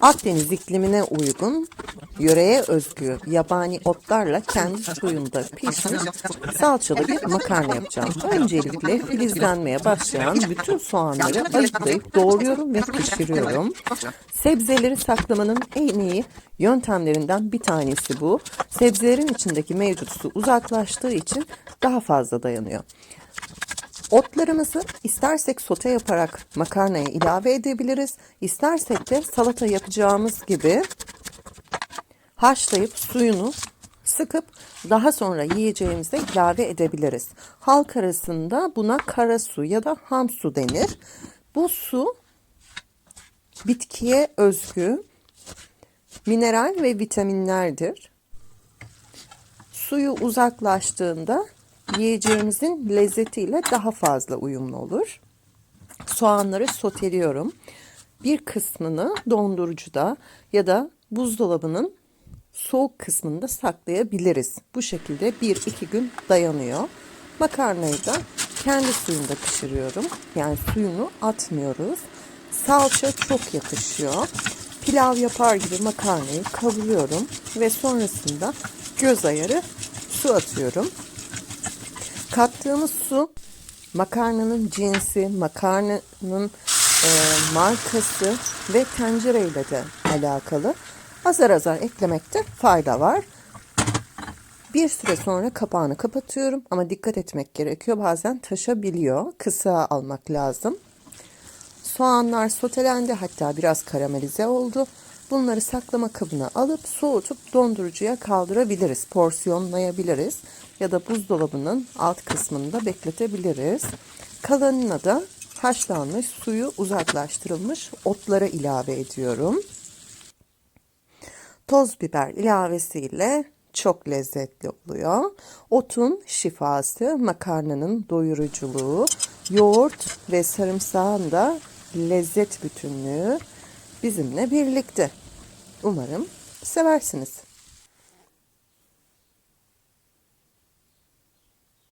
Akdeniz iklimine uygun, yöreye özgü yabani otlarla kendi suyunda pişmiş salçalı bir makarna yapacağım. Öncelikle filizlenmeye başlayan bütün soğanları ayıklayıp doğruyorum ve pişiriyorum. Sebzeleri saklamanın en iyi yöntemlerinden bir tanesi bu. Sebzelerin içindeki mevcut su uzaklaştığı için daha fazla dayanıyor. Otlarımızı istersek sote yaparak makarnaya ilave edebiliriz. İstersek de salata yapacağımız gibi haşlayıp suyunu sıkıp daha sonra yiyeceğimize ilave edebiliriz. Halk arasında buna kara su ya da ham su denir. Bu su bitkiye özgü mineral ve vitaminlerdir. Suyu uzaklaştığında yiyeceğimizin lezzetiyle daha fazla uyumlu olur. Soğanları soteliyorum. Bir kısmını dondurucuda ya da buzdolabının soğuk kısmında saklayabiliriz. Bu şekilde 1-2 gün dayanıyor. Makarnayı da kendi suyunda pişiriyorum. Yani suyunu atmıyoruz. Salça çok yakışıyor. Pilav yapar gibi makarnayı kavuruyorum ve sonrasında göz ayarı su atıyorum. Kattığımız su makarnanın cinsi, makarnanın e, markası ve tencereyle de alakalı. Azar azar eklemekte fayda var. Bir süre sonra kapağını kapatıyorum ama dikkat etmek gerekiyor. Bazen taşabiliyor. Kısa almak lazım. Soğanlar sotelendi hatta biraz karamelize oldu. Bunları saklama kabına alıp soğutup dondurucuya kaldırabiliriz. Porsiyonlayabiliriz ya da buzdolabının alt kısmında bekletebiliriz. Kalanına da haşlanmış suyu uzaklaştırılmış otlara ilave ediyorum. Toz biber ilavesiyle çok lezzetli oluyor. Otun şifası, makarnanın doyuruculuğu, yoğurt ve sarımsağın da lezzet bütünlüğü bizimle birlikte. Umarım seversiniz.